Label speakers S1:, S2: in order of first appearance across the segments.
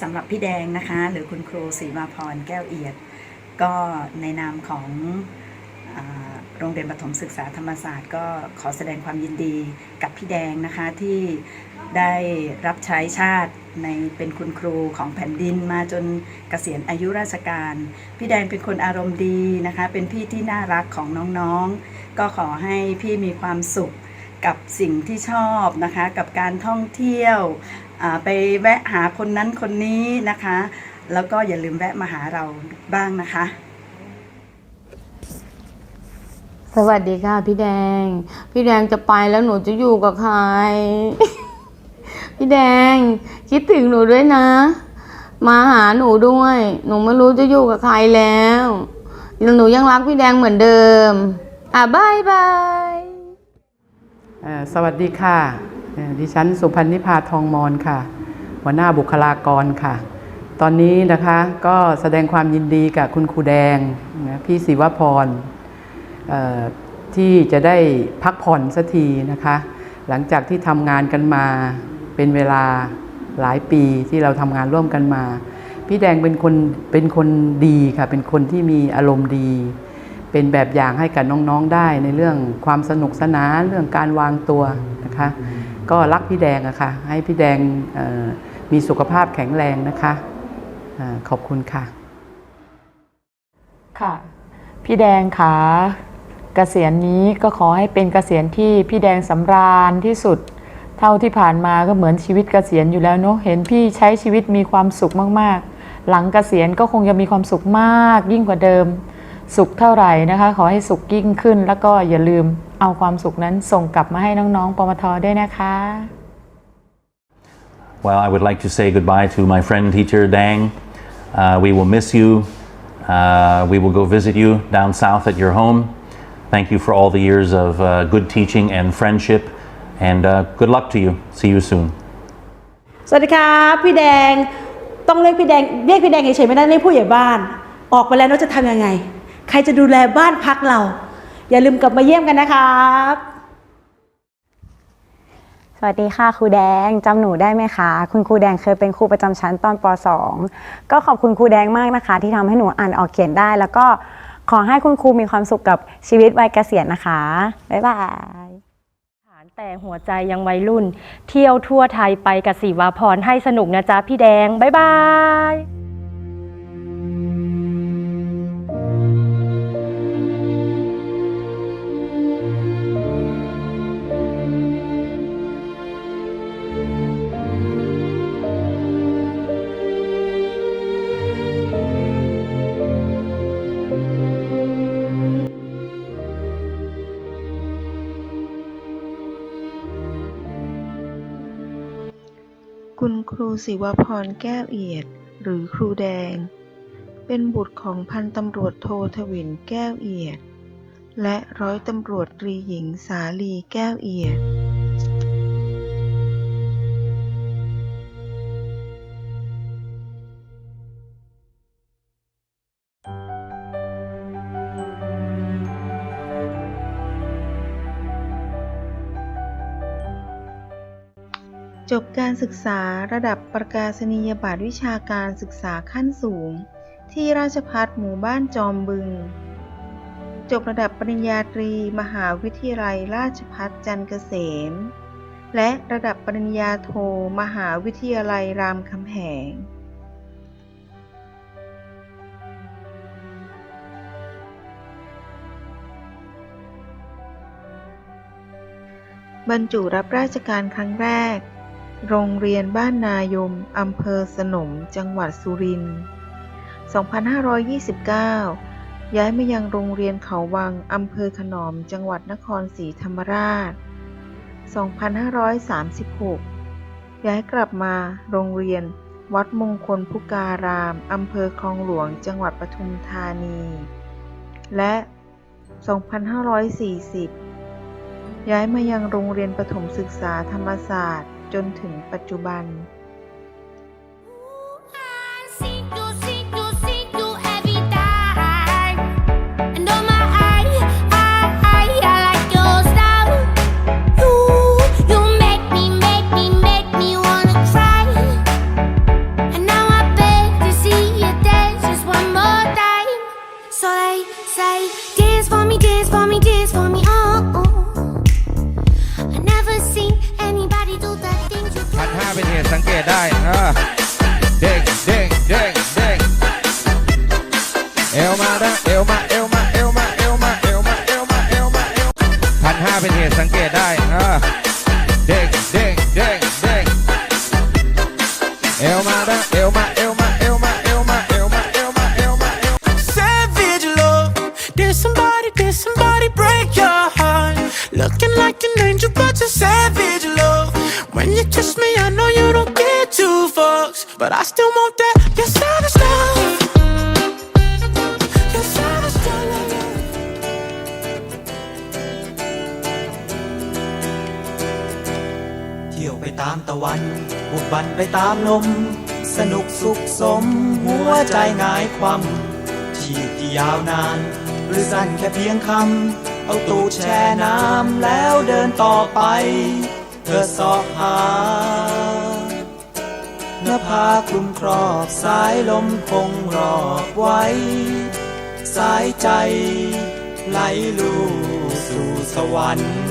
S1: สำหรับพี่แดงนะคะ หรือคุณครูศรีมาพรแก้วเอียด ก็ในนามของโรงเรียนประถมศึกษาธรรมศาสตร์ก็ขอแสดงความยินดีกับพี่แดงนะคะที่ได้รับใช้ชาติในเป็นคุณครูของแผ่นดินมาจนเกษียณอายุราชการ พี่แดงเป็นคนอารมณ์ดีนะคะ เป็นพี่ที่น่ารักของน้องๆ ก็ขอให้พี่มีความสุขกับสิ่งที่ชอบนะคะ กับการท่องเที่ยว ไปแวะหาคนนั้นคนนี้นะคะ แล้วก็อย่าลืมแวะมาหาเราบ้างนะคะ
S2: สวัสดีค่ะ พี่แดง พี่แดงจะไปแล้วหนูจะอยู่กับใคร พี่แดง คิดถึงหนูด้วยนะ มาหาหนูด้วย หนูไม่รู้จะอยู่กับใครแล้วหนูยังรักพี่แดงเหมือนเดิม อะบายบาย
S3: เอ่อสวัสดีค่ะเอ่อ ดิฉันสุพันนิพาทองมอนค่ะ หัวหน้าบุคลากรค่ะ ตอนนี้นะคะก็แสดงความยินดีกับคุณครูแดงนะพี่ศิวพรที่จะได้พักผ่อนสักทีนะคะ หลังจากที่ทำงานกันมาเป็นเวลาหลายปีที่เราทำงานร่วมกันมา พี่แดงเป็นคนเป็นคนดีค่ะ เป็นคนที่มีอารมณ์ดี เป็นแบบอย่างให้กับน้องๆได้ในเรื่องความสนุกสนานเรื่องการวางตัวนะคะ ก็รักพี่แดงอะค่ะ ให้พี่แดงมีสุขภาพแข็งแรงนะคะอขอบคุณค่ะ
S4: ค่ะ พี่แดงขาเกษียณนี้ก็ขอให้เป็นเกษียณที่พี่แดงสำราญที่สุด เท่าที่ผ่านมาก็เหมือนชีวิตเกษียณอยู่แล้วเนาะเห็นพี่ใช้ชีวิตมีความสุขมากๆ หลังเกษียณก็คงจะมีความสุขมากยิ่งกว่าเดิม สุขเท่าไหร่นะคะ ขอให้สุขยิ่งขึ้นแล้วก็อย่าลืม เอาความสุขนั้นส่งกลับมาให้น้องๆปมทด้วยนะคะ
S5: Well, I would like to say goodbye to my friend teacher Dang. Uh, we will miss you. Uh, we will go visit you down south at your home. Thank you for all the years of uh, good teaching and friendship, and uh, good luck to you. See you soon.
S6: สวัสดีครับพี่แดงต้องเรียกพี่แดงเรียกพี่แดงเฉยๆไม่ได้เรียกผู้ใหญ่บ้าน ออกไปแล้วเราจะทำยังไง ใครจะดูแลบ้านพักเรา อย่าลืมกลับมาเยี่ยมกันนะครับ
S7: สวัสดีค่ะครูแดงจำหนูได้ไหมคะ คุณครูแดงเคยเป็นครูประจำชั้นตอนป .2 ก็ขอบคุณครูแดงมากนะคะ ที่ทำให้หนูอ่านออกเขียนได้ แล้วก็ขอให้คุณครูมีความสุขกับชีวิตวัยเกษียณนะคะ บ๊ายบาย
S8: แต่หัวใจยังวัยรุ่น เที่ยวทั่วไทยไปกับสีวาพรให้สนุกนะจ๊ะพี่แดง บ๊ายบาย
S9: ครูศิวพร แก้วเอียด หรือครูแดง เป็นบุตรของพันตำรวจโททวิน แก้วเอียด และร้อยตำรวจตรีหญิงสาลีแก้วเอียด จบการศึกษาระดับประกาศนียบัตรวิชาการศึกษาขั้นสูง ที่ราชพัฒหมู่บ้านจอมบึง จบระดับปริญญาตรี มหาวิทยาลัยราชพัฒจันเกษม และระดับปริญญาโท มหาวิทยาลัยรามคำแหงบรรจุรับราชการครั้งแรก โรงเรียนบ้านนายม อำเภอสนม จังหวัดสุรินทร์ 2529 ย้ายมายังโรงเรียนเขาวัง อำเภอขนอม จังหวัดนครศรีธรรมราช 2536 ย้ายกลับมาโรงเรียน วัดมงคลพุการาม อำเภอคลองหลวง จังหวัดปทุมธานี และ 2540 ย้ายมายังโรงเรียนประถมศึกษาธรรมศาสตร์ จนถึงปัจจุบัน
S10: two fucks, but I still want that. Your savage love. Your savage love.
S11: เที่ยวไปตามตะวันบุกบันไปตามลม สนุกสุขสม หัวใจหงายความชีพที่ยาวนาน หรือสั้นแค่เพียงคำ เอาตูดแช่น้ำแล้วเดินต่อไป เธอสอบหา นภาคลุมครอบสายลมคงรอบไว้ สายใจ ไหลลู่สู่สวรรค์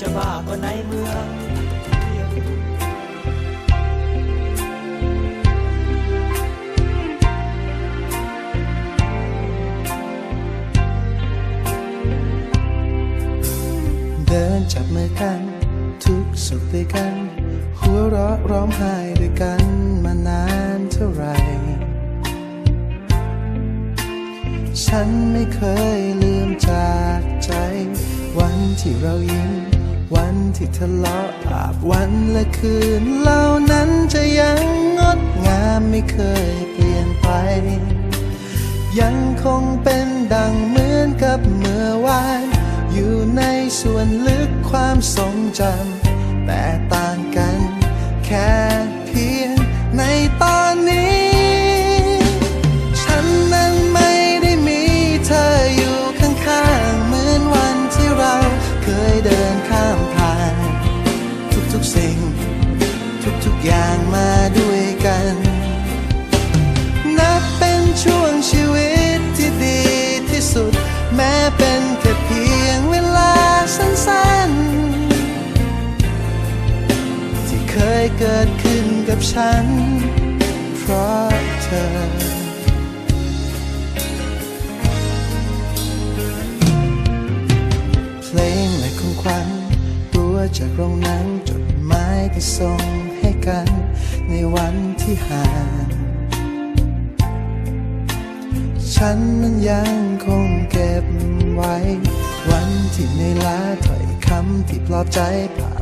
S11: จะบ้าก็ในเมือง
S12: เดินจับมือกัน ทุกสุขด้วยกัน หัวเราะร้องไห้ด้วยกันมานานเท่าไหร่ ฉันไม่เคยลืมจากใจ วันที่เรายิ้ม วันที่ทะเลาะอาบวันและคืนเหล่านั้นจะยังงดงามไม่เคยเปลี่ยนไป ยังคงเป็นดังเหมือนกับเมื่อวาน อยู่ในส่วนลึกความทรงจำแต่ต่าง ฉัน เพราะเธอ เพลงและของขวัญตัวจากโรงนังจดหมายที่ส่งให้กัน ในวันที่ห่างฉันนั้นยังคงเก็บไว้ วันที่ในอยล้าถ้อยคำที่ปลอบใจภา